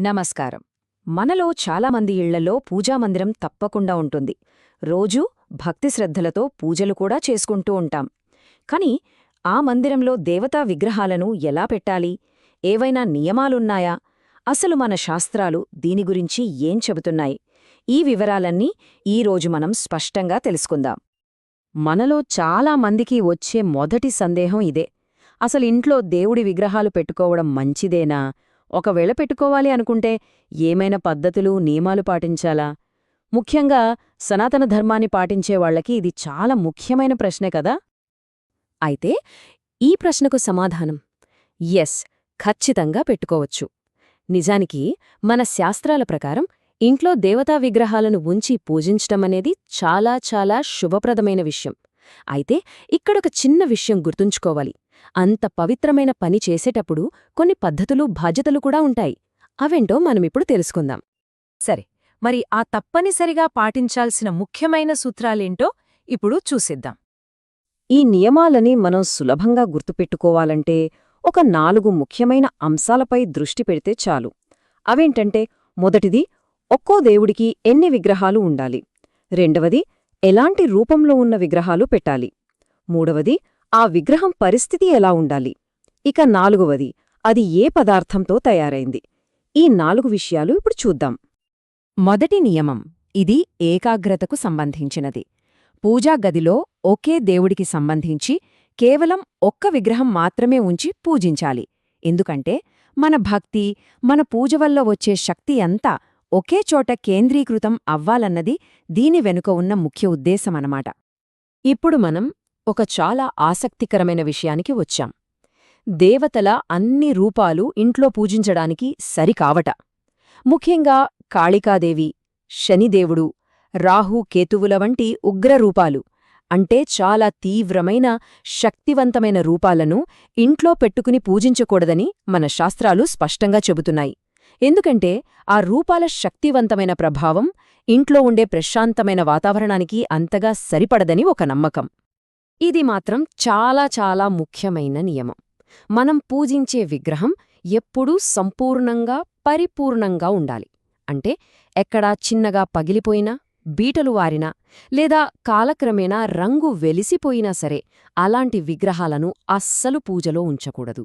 నమస్కారం. మనలో చాలామంది ఇళ్ళలో పూజామందిరం తప్పకుండా ఉంటుంది. రోజూ భక్తి శ్రద్ధలతో పూజలు కూడా చేసుకుంటూ ఉంటాం. కాని ఆ మందిరంలో దేవతా విగ్రహాలను ఎలా పెట్టాలి? ఏవైనా నియమాలున్నాయా? అసలు మన శాస్త్రాలు దీని గురించి ఏం చెబుతున్నాయి? ఈ వివరాలన్నీ ఈరోజు మనం స్పష్టంగా తెలుసుకుందాం. మనలో చాలా మందికి వచ్చే మొదటి సందేహం ఇదే. అసలు ఇంట్లో దేవుడి విగ్రహాలు పెట్టుకోవడం మంచిదేనా? ఒకవేళ పెట్టుకోవాలి అనుకుంటే ఏమైనా పద్ధతులు నియమాలు పాటించాలా? ముఖ్యంగా సనాతన ధర్మాన్ని పాటించేవాళ్ళకి ఇది చాలా ముఖ్యమైన ప్రశ్నే కదా? అయితే ఈ ప్రశ్నకు సమాధానం. ఎస్ ఖచ్చితంగా పెట్టుకోవచ్చు. నిజానికి మన శాస్త్రాల ప్రకారం ఇంట్లో దేవతా విగ్రహాలను ఉంచి పూజించటమనేది చాలా చాలా శుభప్రదమైన విషయం. అయితే ఇక్కడొక చిన్న విషయం గుర్తుంచుకోవాలి. అంత పవిత్రమైన పని చేసేటప్పుడు కొన్ని పద్ధతులు బాధ్యతలు కూడా ఉంటాయి. అవేంటో మనమిప్పుడు తెలుసుకుందాం. సరే మరి ఆ తప్పనిసరిగా పాటించాల్సిన ముఖ్యమైన సూత్రాలేంటో ఇప్పుడు చూసిద్దాం. ఈ నియమాలని మనం సులభంగా గుర్తుపెట్టుకోవాలంటే ఒక నాలుగు ముఖ్యమైన అంశాలపై దృష్టి పెడితే చాలు. అవేంటంటే మొదటిది ఒక్కో దేవుడికి ఎన్ని విగ్రహాలు ఉండాలి? రెండవది ఎలాంటి రూపంలో ఉన్న విగ్రహాలు పెట్టాలి? మూడవది ఆ విగ్రహం పరిస్థితి ఎలా ఉండాలి? ఇక నాలుగవది అది ఏ పదార్థంతో తయారైంది? ఈ నాలుగు విషయాలు ఇప్పుడు చూద్దాం. మొదటి నియమం ఇది ఏకాగ్రతకు సంబంధించినది. పూజా గదిలో ఒకే దేవుడికి సంబంధించి కేవలం ఒక్క విగ్రహం మాత్రమే ఉంచి పూజించాలి. ఎందుకంటే మన భక్తి మన పూజ వల్ల వచ్చే శక్తి అంతా ఒకే చోట కేంద్రీకృతం అవ్వాలన్నది దీని వెనుక ఉన్న ముఖ్య ఉద్దేశమనమాట. ఇప్పుడు మనం ఒక చాలా ఆసక్తికరమైన విషయానికి వచ్చాం. దేవతల అన్ని రూపాలు ఇంట్లో పూజించడానికి సరికావట. ముఖ్యంగా కాళికాదేవి శనిదేవుడు రాహు కేతువుల వంటి ఉగ్రరూపాలు అంటే చాలా తీవ్రమైన శక్తివంతమైన రూపాలను ఇంట్లో పెట్టుకుని పూజించకూడదని మన శాస్త్రాలు స్పష్టంగా చెబుతున్నాయి. ఎందుకంటే ఆ రూపాల శక్తివంతమైన ప్రభావం ఇంట్లో ఉండే ప్రశాంతమైన వాతావరణానికి అంతగా సరిపడదని ఒక నమ్మకం. ఇది మాత్రం చాలా చాలా ముఖ్యమైన నియమం. మనం పూజించే విగ్రహం ఎప్పుడూ సంపూర్ణంగా పరిపూర్ణంగా ఉండాలి. అంటే ఎక్కడా చిన్నగా పగిలిపోయినా బీటలు వారినా లేదా కాలక్రమేణా రంగు వెలిసిపోయినా సరే అలాంటి విగ్రహాలను అస్సలు పూజలో ఉంచకూడదు.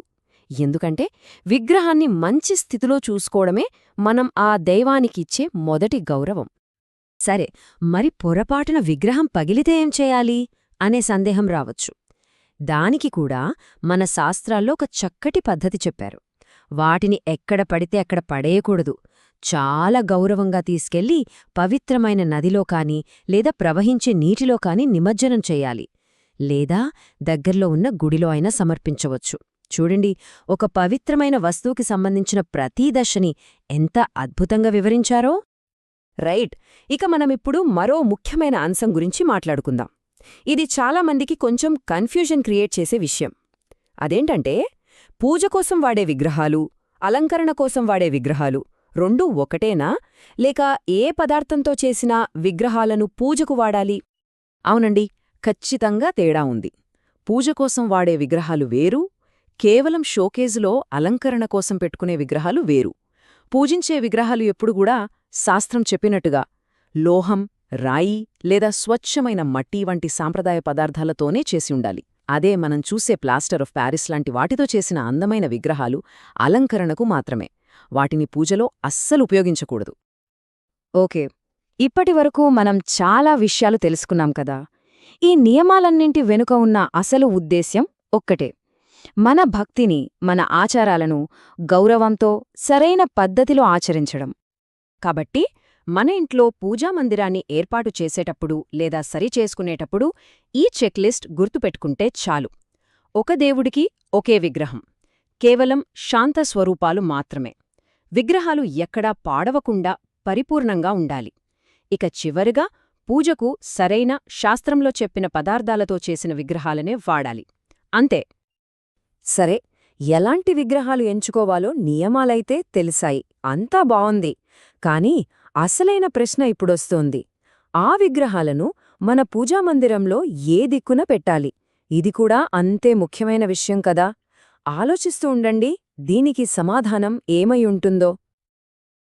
ఎందుకంటే విగ్రహాన్ని మంచి స్థితిలో చూసుకోవడమే మనం ఆ దైవానికిచ్చే మొదటి గౌరవం. సరే మరి పొరపాటున విగ్రహం పగిలితే ఏం చేయాలి? అనే సందేహం రావచ్చు. దానికి కూడా మన శాస్త్రాల్లో ఒక చక్కటి పద్ధతి చెప్పారు. వాటిని ఎక్కడ పడితే అక్కడ పడేయకూడదు. చాలా గౌరవంగా తీసుకెళ్ళి పవిత్రమైన నదిలో కాని లేదా ప్రవహించే నీటిలో కాని నిమజ్జనం చెయ్యాలి లేదా దగ్గర్లో ఉన్న గుడిలో అయినా సమర్పించవచ్చు. చూడండి ఒక పవిత్రమైన వస్తువుకి సంబంధించిన ప్రతీ దశని ఎంత అద్భుతంగా వివరించారో. రైట్ ఇక మనమిప్పుడు మరో ముఖ్యమైన అంశం గురించి మాట్లాడుకుందాం. ఇది చాలామందికి కొంచెం కన్ఫ్యూజన్ క్రియేట్ చేసే విషయం. అదేంటంటే పూజ కోసం వాడే విగ్రహాలు అలంకరణ కోసం వాడే విగ్రహాలు రెండూ ఒకటేనా? లేక ఏ పదార్థంతో చేసిన విగ్రహాలను పూజకు వాడాలి? అవునండి ఖచ్చితంగా తేడా ఉంది. పూజ కోసం వాడే విగ్రహాలు వేరు కేవలం షోకేజులో అలంకరణ కోసం పెట్టుకునే విగ్రహాలు వేరు. పూజించే విగ్రహాలు ఎప్పుడు కూడా శాస్త్రం చెప్పినట్టుగా లోహం రాయి లేదా స్వచ్ఛమైన మట్టి వంటి సాంప్రదాయ పదార్థాలతోనే చేసి ఉండాలి. అదే మనం చూసే ప్లాస్టర్ ఆఫ్ ప్యారిస్ లాంటి వాటితో చేసిన అందమైన విగ్రహాలు అలంకరణకు మాత్రమే. వాటిని పూజలో అస్సలు ఉపయోగించకూడదు. ఓకే. ఇప్పటివరకు మనం చాలా విషయాలు తెలుసుకున్నాం కదా. ఈ నియమాలన్నింటి వెనుక ఉన్న అసలు ఉద్దేశ్యం ఒక్కటే. మన భక్తిని మన ఆచారాలను గౌరవంతో సరైన పద్ధతిలో ఆచరించడం. కాబట్టి మన ఇంట్లో పూజామందిరాన్ని ఏర్పాటు చేసేటప్పుడు లేదా సరిచేసుకునేటప్పుడు ఈ చెక్లిస్ట్ గుర్తుపెట్టుకుంటే చాలు. ఒక దేవుడికి ఒకే విగ్రహం. కేవలం శాంత స్వరూపాలు మాత్రమే. విగ్రహాలు ఎక్కడా పాడవకుండా పరిపూర్ణంగా ఉండాలి. ఇక చివరిగా పూజకు సరైన శాస్త్రంలో చెప్పిన పదార్థాలతో చేసిన విగ్రహాలనే వాడాలి. అంతే. సరే ఎలాంటి విగ్రహాలు ఎంచుకోవాలో నియమాలైతే తెలిసాయి. అంతా బావుంది. కాని అసలైన ప్రశ్న ఇప్పుడొస్తోంది. ఆ విగ్రహాలను మన పూజామందిరంలో ఏ దిక్కున పెట్టాలి? ఇది కూడా అంతే ముఖ్యమైన విషయం కదా? ఆలోచిస్తూ ఉండండి దీనికి సమాధానం ఏమై ఉంటుందో.